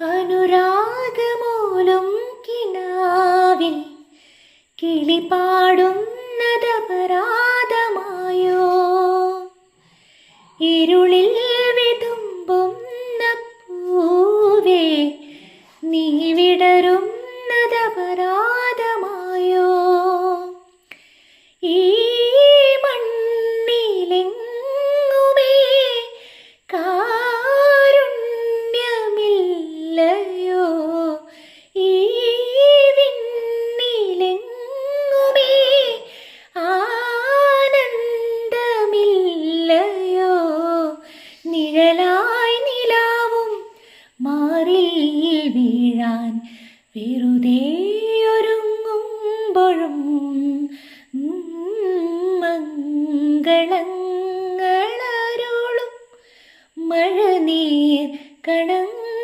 അനുരാഗമൂലും കിനാവിൽ കിളിപാടുന്നതപരാധമായോ? ഇരുളിൽ വിതുമ്പുന്ന പൂവേ നീ വിടരുന്നതപരാധമായോ നിഴലായി നിലാവും. മാറി വീഴാൻ വെറുതെ ഒരുങ്ങുമ്പോഴും മംഗളങ്ങളും മഴ നീർ കണങ്ങ